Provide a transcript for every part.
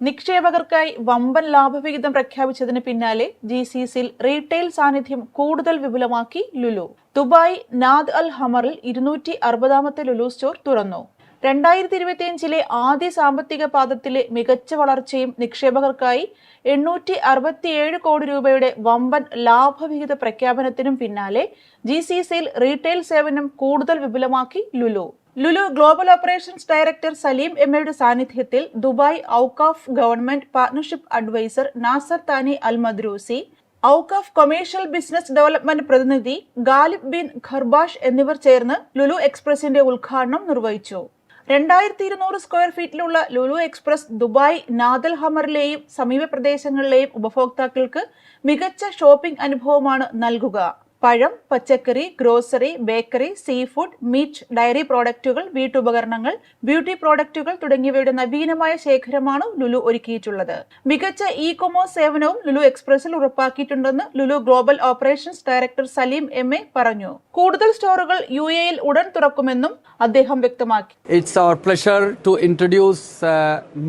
നിക്ഷേപകർക്കായി വമ്പൻ ലാഭവിഹിതം പ്രഖ്യാപിച്ചതിന് പിന്നാലെ ജി സി സിയിൽ റീറ്റെയിൽ സാന്നിധ്യം കൂടുതൽ വിപുലമാക്കി ലുലു. ദുബായ് നാദ് അൽ ഹമറിൽ ഇരുന്നൂറ്റി അറുപതാമത്തെ ലുലു സ്റ്റോർ തുറന്നു. രണ്ടായിരത്തി ഇരുപത്തിയഞ്ചിലെ ആദ്യ സാമ്പത്തിക പാദത്തിലെ മികച്ച വളർച്ചയും നിക്ഷേപകർക്കായി എണ്ണൂറ്റി അറുപത്തിയേഴ് കോടി രൂപയുടെ വമ്പൻ ലാഭവിഹിത പ്രഖ്യാപനത്തിനും പിന്നാലെ ജി സി സിയിൽ റീറ്റെയിൽ സേവനം കൂടുതൽ വിപുലമാക്കി Lulu. Lulu global operations director Saleem എമ്മയുടെ സാന്നിധ്യത്തിൽ Dubai Awqaf government partnership adviser Nasser Thani Al Madrusi Awqaf commercial business development പ്രതിനിധി ഗാലിബ് ബിൻ ഖർബാഷ് എന്നിവർ ചേർന്ന് ലുലു എക്സ്പ്രസിന്റെ ഉദ്ഘാടനം നിർവഹിച്ചു. രണ്ടായിരത്തി ഇരുന്നൂറ് square ഫീറ്റിലുള്ള Lulu express Dubai Nad Al ഹമറിലെയും സമീപ പ്രദേശങ്ങളിലെയും ഉപഭോക്താക്കൾക്ക് മികച്ച ഷോപ്പിംഗ് അനുഭവമാണ് നൽകുക. പഴം പച്ചക്കറി grocery bakery seafood meat dairy പ്രോഡക്റ്റുകൾ വീട്ടുപകരണങ്ങൾ ബ്യൂട്ടി പ്രോഡക്റ്റുകൾ തുടങ്ങിയവയുടെ നവീനമായ ശേഖരമാണ് ലുലു ഒരുക്കിയിട്ടുള്ളത്. മികച്ച ഇ കൊമേഴ്സ് സേവനവും ലുലു എക്സ്പ്രസിൽ ഉറപ്പാക്കിയിട്ടുണ്ടെന്ന് Lulu global operations director Saleem M A പറഞ്ഞു. കൂടുതൽ സ്റ്റോറുകൾ യു എയിൽ ഉടൻ തുറക്കുമെന്നും അദ്ദേഹം വ്യക്തമാക്കി. It's pleasure to introduce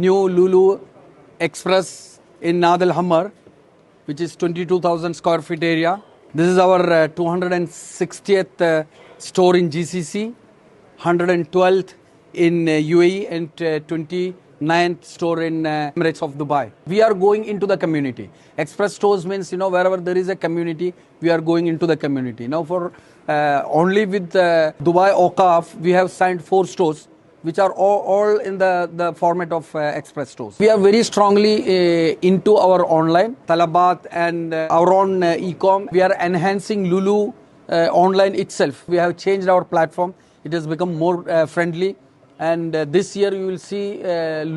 new Lulu express in Nad Al Hamar which is 22,000 square feet area. This is our uh, 260th uh, store in GCC, 112th in uh, UAE, and uh, 29th store in uh, Emirates of Dubai. We are going into the community. Express stores means you know wherever there is a community, we are going into the community. Now for uh, only with uh, Dubai Okaf, we have signed four stores which are all, all in the, the format of uh, express stores. We are very strongly uh, into our online, Talabat and uh, our own uh, e-com. We are enhancing Lulu uh, online itself. We have changed our platform. It has become more uh, friendly. And uh, this year you will see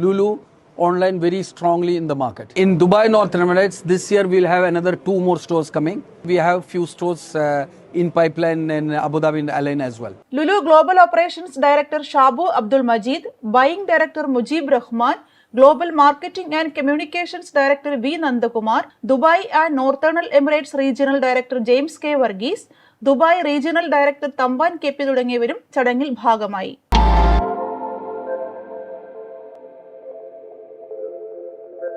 Lulu online very strongly in the market. In Dubai North Emirates, this year we'll have another two more stores coming. We have few stores in pipeline in Abu Dhabi and Al as well. Lulu global operations director Shabu Abdul Majeed Buying director Mujeeb Rahman global marketing and communications director V Nandakumar Dubai and Northern Emirates regional director James K Varghese Dubai regional director Thampan K P തുടങ്ങിയവരും ചടങ്ങിൽ ഭാഗമായി.